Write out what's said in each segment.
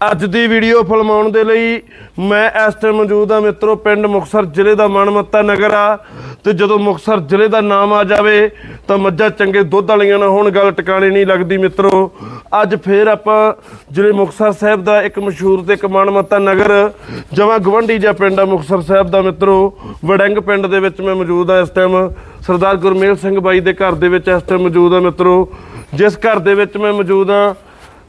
ਅੱਜ ਦੀ ਵੀਡੀਓ ਫਿਲਮਾਉਣ ਦੇ ਲਈ ਮੈਂ ਇਸ ਟਾਈਮ ਮੌਜੂਦ ਹਾਂ ਮਿੱਤਰੋ, ਪਿੰਡ ਮੁਕਸਰ ਜ਼ਿਲ੍ਹੇ ਦਾ ਮਨਮੱਤਾ ਨਗਰ ਆ। ਤੇ ਜਦੋਂ ਮੁਕਸਰ ਜ਼ਿਲ੍ਹੇ ਦਾ ਨਾਮ ਆ ਜਾਵੇ, ਤਾਂ ਮੱਝਾਂ ਚੰਗੇ ਦੁੱਧ ਵਾਲੀਆਂ ਨਾ ਹੋਣ, ਗੱਲ ਟਿਕਾਣੇ ਨਹੀਂ ਲੱਗਦੀ ਮਿੱਤਰੋ। ਅੱਜ ਫੇਰ ਆਪਾਂ ਜ਼ਿਲ੍ਹੇ ਮੁਕਸਰ ਸਾਹਿਬ ਦਾ ਇੱਕ ਮਸ਼ਹੂਰ ਤੇ ਇੱਕ ਮਨਮੱਤਾ ਨਗਰ ਜਮਾ ਗਵੰਡੀ ਜਿਹਾ ਪਿੰਡ ਆ ਮੁਕਸਰ ਸਾਹਿਬ ਦਾ ਮਿੱਤਰੋ। ਵੜੰਗ ਪਿੰਡ ਦੇ ਵਿੱਚ ਮੈਂ ਮੌਜੂਦ ਆ ਇਸ ਟਾਈਮ ਸਰਦਾਰ ਗੁਰਮੇਲ ਸਿੰਘ ਬਾਈ ਦੇ ਘਰ ਦੇ ਵਿੱਚ ਇਸ ਟਾਈਮ ਮੌਜੂਦ ਆ ਮਿੱਤਰੋ। ਜਿਸ ਘਰ ਦੇ ਵਿੱਚ ਮੈਂ ਮੌਜੂਦ ਆ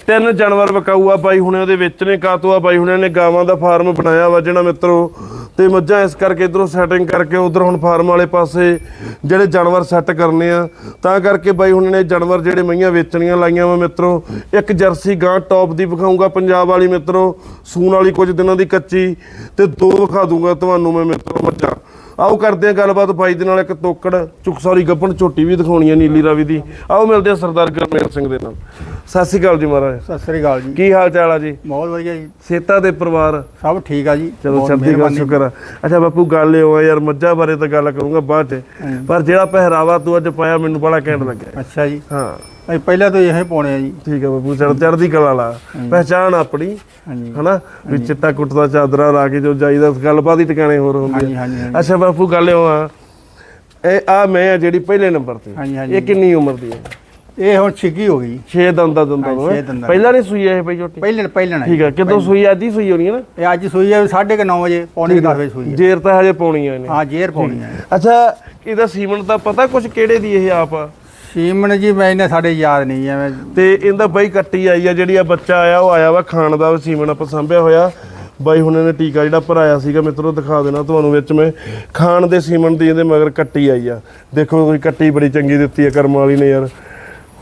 ਤਿੰਨ ਜਾਨਵਰ ਵਿਕਾਊ ਆ ਬਾਈ ਹੁਣਿਆਂ ਉਹਦੇ ਵਿੱਚ ਨੇ ਕਾਤੋ ਆ ਬਾਈ ਹੁਣਿਆਂ ਨੇ ਗਾਵਾਂ ਦਾ ਫਾਰਮ ਬਣਾਇਆ ਵਾ ਜਿਹੜਾ ਮਿੱਤਰੋ। ਤੇ ਮੱਝਾਂ ਇਸ ਕਰਕੇ ਇਧਰੋਂ ਸੈਟਿੰਗ ਕਰਕੇ ਉਧਰ ਹੁਣ ਫਾਰਮ ਵਾਲੇ ਪਾਸੇ ਜਿਹੜੇ ਜਾਨਵਰ ਸੈੱਟ ਕਰਨੇ ਆ। ਤਾਂ ਕਰਕੇ ਬਾਈ ਹੁਣਾਂ ਨੇ ਜਾਨਵਰ ਜਿਹੜੇ ਮਈਆਂ ਵੇਚਣੀਆਂ ਲਾਈਆਂ ਵਾ ਮਿੱਤਰੋ। ਇੱਕ ਜਰਸੀ ਗਾਂ ਟੌਪ ਦੀ ਵਿਖਾਊਂਗਾ ਪੰਜਾਬ ਵਾਲੀ ਮਿੱਤਰੋ। ਸੂਣ ਵਾਲੀ ਕੁਝ ਦਿਨਾਂ ਦੀ ਕੱਚੀ ਤੇ ਦੋ ਵਿਖਾ ਦੂੰਗਾ ਤੁਹਾਨੂੰ ਮੈਂ ਮਿੱਤਰੋ ਮੱਝਾਂ। ਆਓ ਕਰਦੇ ਆ ਗੱਲਬਾਤ ਬਾਈ ਦੇ ਨਾਲ ਇੱਕ ਤੋਕੜ ਚੁੱਕ ਸੌਰੀ ਗੱਪਣ ਝੋਟੀ ਵੀ ਦਿਖਾਉਣੀ ਆ ਨੀਲੀ ਰਾਵੀ ਦੀ। ਆਓ ਮਿਲਦੇ ਆ ਸਰਦਾਰ ਗੁਰਮੇਲ ਸਿੰਘ ਦੇ ਨਾਲ। ਸਤਿ ਸ਼੍ਰੀ ਅਕਾਲ ਜੀ ਮਹਾਰਾਜ। ਸਤਿ ਸ੍ਰੀ ਅਕਾਲ ਜੀ। ਕੀ ਹਾਲ ਚਾਲ ਆ ਜੀ? ਬਹੁਤ ਵਧੀਆ ਜੀ। ਸੇਤਾ ਦੇ ਪਰਿਵਾਰ? ਸਭ ਠੀਕ ਆ ਜੀ। ਚਲੋ ਚੜ੍ਹਦੀ ਕਲਾ। ਸ਼ੁਕਰ ਆ। ਅੱਛਾ ਬਾਪੂ ਗੱਲ ਇਹ ਹੋਆ ਯਾਰ ਮੱਝਾਂ ਬਾਰੇ ਤਾਂ ਗੱਲ ਕਰੂੰਗਾ ਬਾਅਦ ਚ। ਪਰ ਜਿਹੜਾ ਪਹਿਰਾਵਾ ਤੂੰ ਅੱਜ ਪਾਇਆ ਮੈਨੂੰ ਬੜਾ ਘੈਂਟ ਲੱਗਿਆ। ਅੱਛਾ ਜੀ। ਹਾਂ। ਅਸੀਂ ਪਹਿਲਾਂ ਤੋਂ ਇਹ ਪਾਉਣੇ ਆ ਜੀ। ਠੀਕ ਆ ਬਾਪੂ ਚੜ੍ਹ ਚੜ੍ਹਦੀ ਕਲਾ ਲਾ ਪਹਿਚਾਣ ਆਪਣੀ ਹਾਂਜੀ। ਹਨਾ? ਵੀ ਚਿੱਟਾ ਕੁੱਟਦਾ ਚਾਦਰਾ ਲਾ ਕੇ ਜੋ ਜਾਈਦਾ ਗੱਲਬਾਤ ਹੀ ਟਿਕਾਣੇ ਹੋਰ ਹੁੰਦੀ ਹਾਂਜੀ ਹਾਂਜੀ। ਅੱਛਾ ਬਾਪੂ ਗੱਲ ਇਹ ਆ। ਇਹ ਆ ਮੈਂ ਆ ਜਿਹੜੀ ਪਹਿਲੇ ਨੰਬਰ ਤੇ। ਹਾਂਜੀ, ਹਾਂਜੀ। ਇਹ ਕਿੰਨੀ ਉਮਰ ਦੀ ਹੈ ਇਹ ਹੁਣ ਛਿੱਗੀ ਹੋ ਗਈ। 6 ਦੰਦਾਂ ਦੰਦਾਂ। ਪਹਿਲਾਂ ਨਹੀਂ ਸੂਈ ਇਹ ਬਈ ਝੋਟੀ ਪਹਿਲਣ ਪਹਿਲਣ ਠੀਕ ਆ ਕਿਦੋਂ ਸੂਈ? ਅੱਜ ਹੀ ਸੂਈ ਹੋਣੀ ਹੈ ਨਾ? ਇਹ ਅੱਜ ਸੂਈ ਹੈ 9:30 ਵਜੇ ਪੌਣੇ 10 ਵਜੇ ਸੂਈ ਹੈ ਜੇਰ ਤਾਂ ਹਜੇ ਪਾਉਣੀ ਆ ਇਹਨੇ। ਹਾਂ ਜੇਰ ਪਾਉਣੀ ਹੈ ਅੱਛਾ ਇਹਦਾ ਸੀਮਨ ਦਾ ਪਤਾ ਕੁਝ ਕਿਹੜੇ ਦੀ ਇਹ ਆਪ ਆ? ਸੀਮਨ ਜੀ, ਮੈਂ ਇਹਨੇ ਸਾਡੇ ਯਾਦ ਨਹੀਂ ਐਵੇਂ ਤੇ ਇਹਦਾ ਬਾਈ ਕੱਟੀ ਆਈ ਆ, ਜਿਹੜੀ ਆ ਬੱਚਾ ਆਇਆ, ਉਹ ਆਇਆ ਵਾ ਖਾਣ ਦਾ ਸੀਮਨ ਆਪਾਂ ਸਾਂਭਿਆ ਹੋਇਆ। ਬਾਈ ਹੁਣ ਇਹਨੇ ਟੀਕਾ ਜਿਹੜਾ ਭਰਾਇਆ ਸੀਗਾ, ਮਿੱਤਰੋ, ਦਿਖਾ ਦੇਣਾ ਤੁਹਾਨੂੰ ਵਿੱਚ ਮੈਂ। ਖਾਣ ਦੇ ਸੀਮਨ ਦੀ ਇਹਦੇ ਮਗਰ ਕੱਟੀ ਆਈ ਆ। ਦੇਖੋ ਤੁਸੀਂ, ਕੱਟੀ ਬੜੀ ਚੰਗੀ ਦਿੱਤੀ ਆ, ਕਰਮ ਵਾਲੀ ਨੇ ਯਾਰ।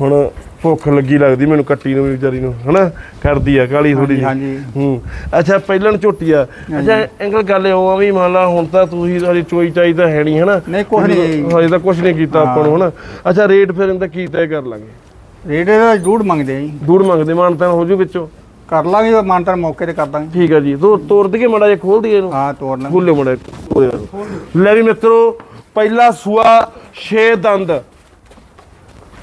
ਹੁਣ ਭੁੱਖ ਲੱਗੀ ਲੱਗਦੀ ਮੈਨੂੰ ਕੱਟੀ ਨੂੰ ਵੀ ਵਿਚਾਰੀ ਨੂੰ ਹਨਾ? ਕਰਦੀ ਆ ਕਾਲੀ ਥੋੜੀ ਹਾਂਜੀ। ਹੂੰ। ਅੱਛਾ ਪਹਿਲਣ ਝੋਟੀ ਆ। ਅੱਛਾ ਅੰਕਲ ਗੱਲ ਇਹ ਆ ਵੀ ਮੰਨ ਲਾ ਹੁਣ ਤਾਂ ਤੁਸੀਂ ਸਾਡੀ ਚੋਈ ਚਾਈ ਤਾਂ ਹੈ ਨਹੀਂ ਹਨਾ? ਨਹੀਂ, ਕੁਛ ਨਹੀਂ। ਹਜੇ ਤਾਂ ਕੁਝ ਨਹੀਂ ਕੀਤਾ ਆਪਾਂ ਨੂੰ ਹਨਾ? ਅੱਛਾ ਰੇਟ ਫਿਰ ਇਹਦਾ ਕੀ ਤੈਅ ਕਰ ਲਾਂਗੇ? ਰੇਟ ਦਾ ਜੂੜ ਮੰਗਦੇ ਆ ਜੀ। ਦੂਰ ਮੰਗਦੇ ਮਾਨਤਾਨ ਹੋ ਜੂ ਵਿੱਚੋਂ। ਕਰ ਲਾਂਗੇ ਮਾਨਤਰ ਮੌਕੇ ਤੇ ਕਰ ਦਾਂਗੇ। ਠੀਕ ਆ ਜੀ। ਤੋ ਤੋੜ ਦਈਏ ਮੜਾ ਜੇ ਖੋਲ ਦਈਏ ਇਹਨੂੰ? ਹਾਂ ਤੋੜ ਲਾਂਗੇ। ਖੋਲੇ ਮੜਾ ਲੈ ਵੀ ਮਿੱਤਰੋ ਪਹਿਲਾ ਸੂਆ 6 ਦੰਦ।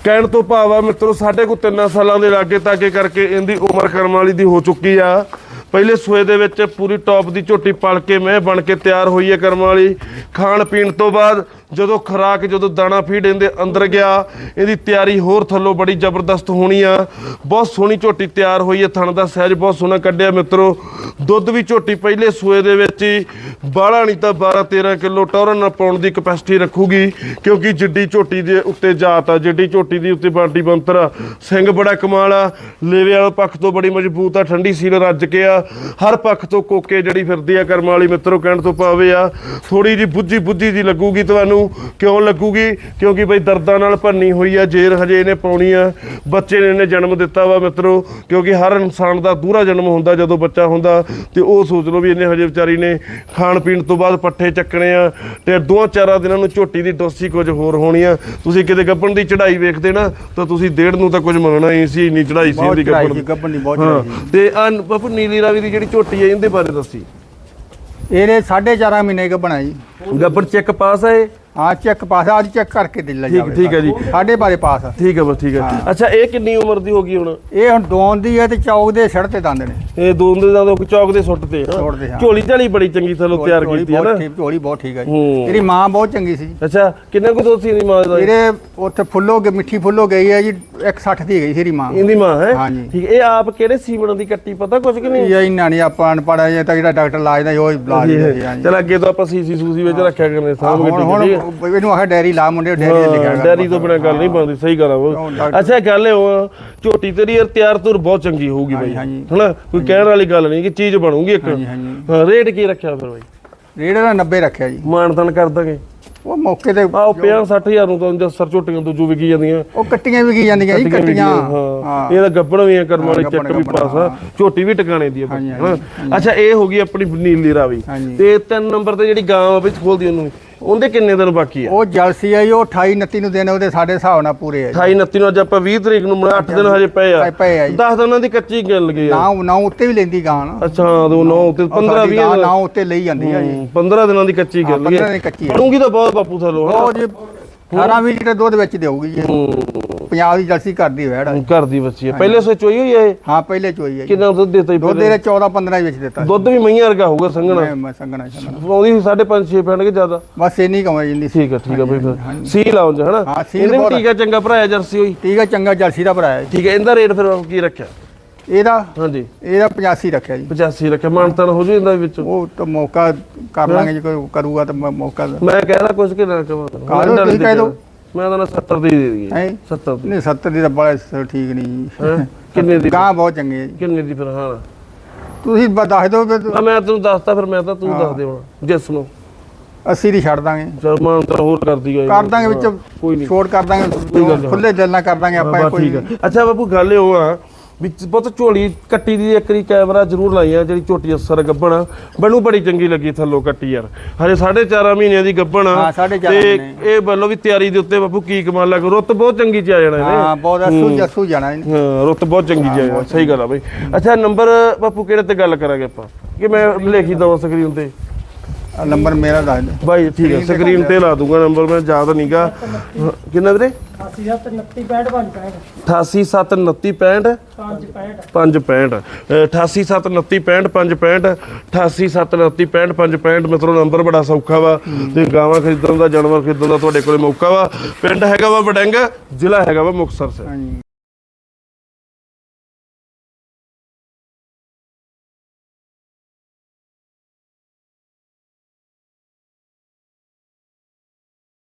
ਕਹਿਣ ਤੋਂ ਭਾਵ ਆ ਮਿੱਤਰੋ, ਸਾਡੇ ਕੋ 3 ਸਾਲਾਂ ਦੇ ਲਾਗੇ ਤਾਕੇ ਕਰਕੇ ਇਹਦੀ ਉਮਰ ਕਰਮ ਵਾਲੀ ਦੀ ਹੋ ਚੁੱਕੀ ਆ। ਪਹਿਲੇ ਸੂਏ ਦੇ ਵਿੱਚ ਪੂਰੀ ਟੌਪ ਦੀ ਝੋਟੀ ਪਲ ਕੇ ਮੈਂ ਬਣ ਕੇ ਤਿਆਰ ਹੋਈ ਹੈ ਕਰਮ ਵਾਲੀ। ਖਾਣ ਪੀਣ ਤੋਂ ਬਾਅਦ ਜਦੋਂ ਖਰਾਕ, ਜਦੋਂ ਦਾਣਾ ਫੀਡ ਇਹਦੇ ਅੰਦਰ ਗਿਆ, ਇਹਦੀ ਤਿਆਰੀ ਹੋਰ ਥੱਲੋਂ ਬੜੀ ਜ਼ਬਰਦਸਤ ਹੋਣੀ ਆ। ਬਹੁਤ ਸੋਹਣੀ ਝੋਟੀ ਤਿਆਰ ਹੋਈ ਹੈ, ਥਣ ਦਾ ਸਹਿਜ ਬਹੁਤ ਸੋਹਣਾ ਕੱਢਿਆ ਮਿੱਤਰੋ। ਦੁੱਧ ਵੀ ਝੋਟੀ ਪਹਿਲੇ ਸੂਏ ਦੇ ਵਿੱਚ ਹੀ, ਬਾਹਲਾ ਨਹੀਂ ਤਾਂ 12 13 ਕਿਲੋ ਟੌਰਨ ਨਾਲ ਪਾਉਣ ਦੀ ਕਪੈਸਿਟੀ ਰੱਖੂਗੀ, ਕਿਉਂਕਿ ਜਿੱਡੀ ਝੋਟੀ ਦੇ ਉੱਤੇ ਜਾਤ ਆ, ਜਿੱਡੀ ਝੋਟੀ ਦੀ ਉੱਤੇ ਬਾਂਟੀ ਬੰਤਰ ਆ। ਸਿੰਘ ਬੜਾ ਕਮਾਲ ਆ, ਲੇਵੇ ਵਾਲੇ ਪੱਖ ਤੋਂ ਬੜੀ ਮਜ਼ਬੂਤ ਆ, ਠੰਡੀ ਸੀਲ ਰੱਜ ਕੇ ਆ। ਹਰ ਪੱਖ ਤੋਂ ਕੋਕੇ ਜਿਹੜੀ ਫਿਰਦੀ ਆ ਕਰਮ ਵਾਲੀ ਮਿੱਤਰੋ ਕਹਿਣ ਤੋਂ ਪਾਵੇ ਆ ਥੋੜੀ ਜੀ ਬੁੱਝੀ ਬੁੱਝੀ ਜੀ ਲੱਗੂਗੀ ਤੁਹਾਨੂੰ। ਕਿਉਂ ਲੱਗੂਗੀ? ਕਿਉਂਕਿ ਬਈ ਦਰਦਾਂ ਨਾਲ ਭੰਨੀ ਹੋਈ ਆ ਜੇਰ ਹਜੇ ਇਹਨੇ ਪਾਉਣੀ ਆ। ਬੱਚੇ ਨੇ ਇਹਨੇ ਜਨਮ ਦਿੱਤਾ ਵਾ ਮਿੱਤਰੋ ਕਿਉਂਕਿ ਹਰ ਇਨਸਾਨ ਦਾ ਦੂਰਾ ਜਨਮ ਹੁੰਦਾ ਜਦੋਂ ਬੱਚਾ ਹੁੰਦਾ ਤੇ ਉਹ ਸੋਚ ਲਓ ਵੀ ਇਹਨੇ ਹਜੇ ਵਿਚਾਰੀ ਨੇ ਖਾਣ ਪੀਣ ਤੋਂ ਬਾਅਦ ਪੱਠੇ ਚੱਕਣੇ ਆ ਤੇ ਦੋ ਚਾਰਾਂ ਦਿਨਾਂ ਨੂੰ ਝੋਟੀ ਦੀ ਡੋਸੀ ਕੁਝ ਹੋਰ ਹੋਣੀ ਆ। ਤੁਸੀਂ ਕਿਤੇ ਗੱਪਣ ਦੀ ਚੜ੍ਹਾਈ ਵੇਖਦੇ ਨਾ ਤਾਂ ਤੁਸੀਂ ਡੇਢ ਨੂੰ ਤਾਂ ਕੁਝ ਮੰਗਣਾ ਹੀ ਸੀ ਇੰਨੀ ਚੜ੍ਹਾਈ ਸੀ ਇਹਦੀ ਚੜਾਈ ਗੱਪਣ ਦੀ। ਦੀ ਬਹੁਤ ਚੜਾਈ ਤੇ ਆ ਬਾਪੂ ਨੀਲੀ ਰਾਵੀ ਦੀ ਜਿਹੜੀ ਝੋਟੀ ਹੈ ਇਹਦੇ ਬਾਰੇ ਦੱਸੀ ਇਹਦੇ 4.5 ਮਹੀਨੇ ਕ ਬਣਾਈ ਗੱਪਣ ਚੈੱਕ ਪਾਸ ਹੈ ਇਹ? ਹਾਂ ਚੈੱਕ ਪਾਸ ਆ, ਅੱਜ ਚੈੱਕ ਕਰਕੇ ਦੇ ਲੈ ਠੀਕ- ਜਾਵੇ ਠੀਕ ਹੈ ਜੀ। ਸਾਡੇ ਬਾਰੇ ਪਾਸ। ਠੀਕ ਹੈ ਬਸ ਠੀਕ ਹੈ। ਅੱਛਾ ਇਹ ਕਿੰਨੀ ਉਮਰ ਦੀ ਹੋ ਗਈ ਹੁਣ? ਇਹ ਹੁਣ ਦੋਨ ਦੀ ਹੈ ਤੇ ਚੌਕ ਦੇ ਸੜ ਤੇ ਦੰਦ ਨੇ। ਇਹ ਦੋ ਦੇ ਦਾ ਚੌਕ ਦੇ ਸੁੱਟ ਤੇ ਹਾਂ। ਸੁੱਟ ਤੇ, ਹਾਂ। ਝੋਲੀ ਝਾਲੀ ਬੜੀ ਚੰਗੀ ਥੱਲੋਂ ਤਿਆਰ ਝੋਲੀ ਕੀਤੀ ਹੈ ਨਾ। ਬਹੁਤ ਠੀਕ ਝੋਲੀ ਬਹੁਤ ਠੀਕ ਹੈ ਹੂੰ। ਜੀ ਇਹਦੀ ਮਾਂ ਬਹੁਤ ਚੰਗੀ ਸੀ ਜੀ। ਅੱਛਾ ਕਿੰਨੇ ਕੁ ਦੁੱਧ ਸੀ ਇਹਦੀ ਮਾਂ ਦਾ? ਇਹਦੇ ਉੱਥੇ ਫੁੱਲੋ ਕੇ ਮਿੱਠੀ ਫੁੱਲੋ ਗਈ ਹੈ ਜੀ 160 ਦੀ ਗਈ ਸੀ ਇਹਦੀ ਮਾਂ। ਇਹਦੀ ਮਾਂ ਹੈ? ਹਾਂਜੀ। ਠੀਕ ਇਹ ਆਪ ਕਿਹੜੇ ਸੀਮਣ ਦੀ ਕੱਟੀ ਪਤਾ ਕੁਝ ਕਿ ਨਹੀਂ? ਇਹ ਇੰਨਾ ਨਹੀਂ ਆਪਾਂ ਅਨਪੜ੍ਹ ਜੇ ਤਾਂ ਜਿਹੜਾ ਡਾਕਟਰ ਲਾਜ ਦਾ ਉਹ ਹੀ ਲਾ ਦਿੰਦੇ ਸੀ ਹਾਂਜੀ ਚਲ ਅੱਗੇ ਤੋਂ ਆਪਾਂ ਸੀਸੀ ਸੂਸੀ ਵਿੱਚ ਰੱਖਿਆ ਕਰਨੇ ਸਾਹਮ ਹੁਣ ਹੁਣ ਠੀਕ ਹੈ ਇਹਨੂੰ ਆਖਿਆ ਡੈਰੀ ਲਾ ਮੁੰਡੇ ਡੈਰੀ ਤੇ ਲਿਖਿਆ ਕਰ ਡੈਰੀ ਤੋਂ ਬਿਨਾ ਗੱਲ ਨਹੀਂ ਬਣਦੀ ਸਹੀ ਗੱਲ ਆ ਉਹ ਅੱਛਾ ਗੱਲ ਇਹ ਉਹ ਝੋਟੀ ਤੇਰੀ ਯਾਰ ਤਿਆਰ ਤੁਰ ਬਹੁਤ ਚੰਗੀ ਹੋਊਗੀ ਬਾਈ। ਹਨਾ? ਕੋਈ ਕਹਿਣ ਵਾਲੀ ਗੱਲ ਨਹੀਂ ਕਿ ਚੀਜ਼ ਬਣੂਗੀ ਇੱਕ। ਹਾਂ ਰੇਟ ਕੀ ਰੱਖਿਆ ਫਿਰ ਬਾਈ? ਰੇਟ ਦਾ 90 ਰੱਖਿਆ ਜੀ। ਮਾਨਤਨ ਕਰ ਦਾਂਗੇ। ਉਹ ਮੌਕੇ ਤੇ ਆਹ 50 60000 ਨੂੰ ਤਾਂ ਜਸਰ ਝੋਟੀਆਂ ਤੋਂ ਜੂ ਵਿਕੀ ਜਾਂਦੀਆਂ। ਉਹ ਕੱਟੀਆਂ ਵੀ ਕੀ ਜਾਂਦੀਆਂ ਜੀ ਕੱਟੀਆਂ ਹਾਂ। ਹਾਂ। ਇਹ ਤਾਂ ਗੱਬਣ ਵੀ ਆ ਕਰਮ ਵਾਲੀ ਹਾਂ, ਚੱਕ ਵੀ ਪਾਸ ਝੋਟੀ ਵੀ ਟਿਕਾਣੇ ਦੀ ਹਾਂ। ਅੱਛਾ ਇਹ ਹੋ ਗਈ ਆਪਣੀ ਨੀਲੀ ਰਾਵੀ। ਤੇ ਤਿੰਨ ਨੰਬਰ ਤੇ ਜਿਹੜੀ ਗਾਂ ਆ ਵਿੱਚ ਖੋਲਦੀ ਉਹਨੂੰ। ਉਹਦੇ ਕਿੰਨੇ ਦਿਨ ਬਾਕੀ ਆ? ਉਹ ਜਲਸੀ ਆ ਜੀ ਉਹ 28 29 ਨੂੰ ਦਿਨ ਉਹਦੇ ਸਾਡੇ ਹਿਸਾਬ ਨਾਲ ਪੂਰੇ ਆ ਜੀ। 28 29 ਨੂੰ ਅੱਜ ਆਪਾਂ 20 ਤਰੀਕ ਨੂੰ ਮਨਾ 8 ਦਿਨ ਹਜੇ ਪਏ ਆ। ਪਏ ਆ ਜੀ। 10 ਦਿਨਾਂ ਦੀ ਕੱਚੀ ਗੱਲ ਗਈ ਆ। ਨਾ ਨਾ ਉੱਤੇ ਵੀ ਲੈਂਦੀ ਗਾਂ ਨਾ। ਅੱਛਾ ਦੋ 9 ਤੇ 15 ਸਾਡੀ 20 ਗਾਂ ਨਾ ਉੱਤੇ ਲਈ ਜਾਂਦੀ ਆ ਜੀ। 15 ਦਿਨਾਂ ਦੀ ਕੱਚੀ ਗੱਲ ਗਈ 15 ਦੀ ਕੱਚੀ ਆ। ਪੜੂਗੀ ਤਾਂ ਬਹੁਤ ਬਾਪੂ ਥੱਲੋਂ ਉਹ ਜੀ 18 20 ਲੀਟਰ ਦੁੱਧ ਵਿੱਚ ਦੇਊਗੀ ਜੀ। ਪੰਜਾਬ ਦੀ ਜਰਸੀ ਕਰਦੀ ਵੈੜ ਆ। ਘਰ ਦੀ ਬੱਚੀ ਹੈ ਪਹਿਲੇ ਸੇ ਚੋਈ ਹੋਈ ਹੈ ਇਹ? ਹਾਂ ਪਹਿਲੇ ਚੋਈ ਹੈ ਜੀ। ਕਿੰਨਾ ਦੁੱਧ ਦਿੱਤਾ ਜੀ ਦੁੱਧ ਪਹਿਲੇ? ਇਹਦੇ 14 15 ਵਿੱਚ ਦਿੱਤਾ ਦੁੱਧ ਵੀ ਮਈਆਂ ਵਰਗਾ ਹੋਊਗਾ ਸੰਘਣਾ। ਮੈਂ ਮੈਂ ਸੰਗਣਾ ਸੰਗਣਾ ਆਉਂਦੀ ਸੀ 5.5 6 ਪੈਣਗੇ ਜ਼ਿਆਦਾ। ਬਸ ਇੰਨੀ ਕਮਾਈ ਜਿੰਦੀ ਸੀ। ਠੀਕ ਹੈ ਠੀਕ ਹੈ ਬਈ ਫਿਰ। ਸੀ ਲਾਉਂਜ ਹਨਾ? ਹਾਂ, ਸੀਲ ਇਹਨੇ ਵੀ ਬਹੁਤ ਆ। ਠੀਕ ਹੈ ਚੰਗਾ ਭਰਾਇਆ ਜਰਸੀ ਹੋਈ। ਠੀਕ ਹੈ ਚੰਗਾ ਜਰਸੀ ਦਾ ਭਰਾ ਹੈ। ਠੀਕ ਹੈ ਇਹਦਾ ਰੇਟ ਫਿਰ ਕੀ ਰੱਖਿਆ? ਇਹਦਾ ਹਾਂਜੀ। ਇਹਦਾ 85 ਰੱਖਿਆ ਜੀ। 85 ਰੱਖਿਆ ਮਾਨਤਨ ਹੋ ਜੂ ਇਹਦਾ ਵਿੱਚ। ਉਹ ਤਾਂ ਮੌਕਾ ਕਰ ਲਾਂਗੇ ਜੇ ਕੋਈ ਕਰੂਗਾ ਤਾਂ ਮੈਂ ਮੌਕਾ ਮੈਂ ਕਹਿਦਾ ਕੁਝ ਕਿ ਨਾ ਕਹਾਂ। ਦਿਓ, ਤੁਸੀਂ ਕਹਿ ਦਿਓ। ਮੈਂ ਤਾਂ ਨਾ 70 ਦੀ ਦੇ ਦਈਏ। ਹੈ? 70 ਦੀ। ਨਹੀਂ 70 ਦੀ ਤਾਂ ਬੜਾ ਸ- ਠੀਕ ਨਹੀਂ ਜੀ। ਹੈਂ? ਕਿੰਨੇ ਦੀ? ਗਾਂ ਬਹੁਤ ਚੰਗੇ ਜੀ। ਕਿੰਨੇ ਦੀ ਫਿਰ? ਹਾਂ। ਤੁਸੀਂ ਬ- ਦੱਸ ਦਿਓ ਆ ਮੈਂ ਤੈਨੂੰ ਦੱਸਤਾ ਫਿਰ ਮੈਂ ਤਾਂ ਤੂੰ ਦੱਸ ਦੇ ਹੁਣ। ਜਿਸ ਨੂੰ। 80 ਦੀ ਛੱਡ ਦਾਂਗੇ। ਚਲ ਮਾਨਤਨ ਹੋਰ ਕਰ ਦਈਏ। ਕਰ ਦਾਂਗੇ ਵਿੱਚ ਕੋਈ ਨਹੀਂ। ਛੋੜ ਕਰ ਗੱਲ ਦਾਂਗੇ ਨਹੀਂ। ਖੁੱਲੇ ਦਿਲ ਨਾਲ ਕਰ ਦਾਂਗੇ ਆਪਾਂ ਬਸ ਕੋਈ ਅੱਛਾ ਬਾਪੂ ਗੱਲ ਇਹ ਆ। ਵੀ ਬਹੁਤ ਝੋਲੀ ਕੱਟੀ ਦੀ ਇੱਕ ਰੀ ਕੈਮਰਾ ਜ਼ਰੂਰ ਲਾਈ ਆ ਜਿਹੜੀ ਝੋਟੀ ਅਸਰ ਗੱਬਣ ਆ। ਮੈਨੂੰ ਬੜੀ ਚੰਗੀ ਲੱਗੀ ਥੱਲੋਂ ਕੱਟੀ ਯਾਰ। ਹਜੇ 4.5 ਮਹੀਨਿਆਂ ਦੀ ਗੱਬਣ ਆ। ਹਾਂ, ਸਾਢੇ ਚਾਰ ਤੇ ਮਹੀਨੇ। ਇਹ ਵੱਲੋਂ ਵੀ ਤਿਆਰੀ ਦੇ ਉੱਤੇ ਬਾਪੂ ਕੀ ਕਮਾਲ ਲੱਗ ਰੁੱਤ ਬਹੁਤ ਚੰਗੀ ਚ ਆ ਜਾਣਾ ਇਹਨੇ। ਹਾਂ ਬਹੁਤ ਅਸੂ ਜਸੂ ਜਾਣਾ ਇਹਨੇ। ਹਾਂ ਰੁੱਤ ਬਹੁਤ ਚੰਗੀ ਚ ਆ ਜਾਣਾ। ਸਹੀ ਗੱਲ ਆ ਬਈ। ਅੱਛਾ ਨੰਬਰ ਬਾਪੂ ਕਿਹੜੇ ਤੇ ਗੱਲ ਕਰਾਂਗੇ ਆਪਾਂ? ਕਿ ਮੈਂ ਲਿਖੀ ਦਵਾਂ ਸਕਰੀਨ ਤੇ। ਆਹ ਨੰਬਰ ਮੇਰਾ ਦੱਸ ਦਿਓ। ਬਾਈ ਠੀਕ ਹੈ ਸਕਰੀਨ ਤੇ ਲਾ ਦੂੰਗਾ ਨੰਬਰ ਮੈਂ ਯਾਦ ਨਹੀਂਗਾ ਕਿੰਨਾ ਵੀਰੇ? 87 88729 565 88729 88729 ਮਿੱਤਰੋ ਨੰਬਰ ਬੜਾ ਸੌਖਾ ਵਾ। ਤੇ ਗਾਵਾਂ ਖਰੀਦਣ ਦਾ ਜਾਨਵਰ ਖਰੀਦਣ ਦਾ ਤੁਹਾਡੇ ਕੋਲੇ ਮੌਕਾ ਵਾ। ਪਿੰਡ ਹੈਗਾ ਵਾ ਵਡੰਗ ਜ਼ਿਲ੍ਹਾ ਹੈਗਾ ਵਾ ਮੁਕਤਸਰ ਸਾਹਿਬ। ਹਾਂਜੀ।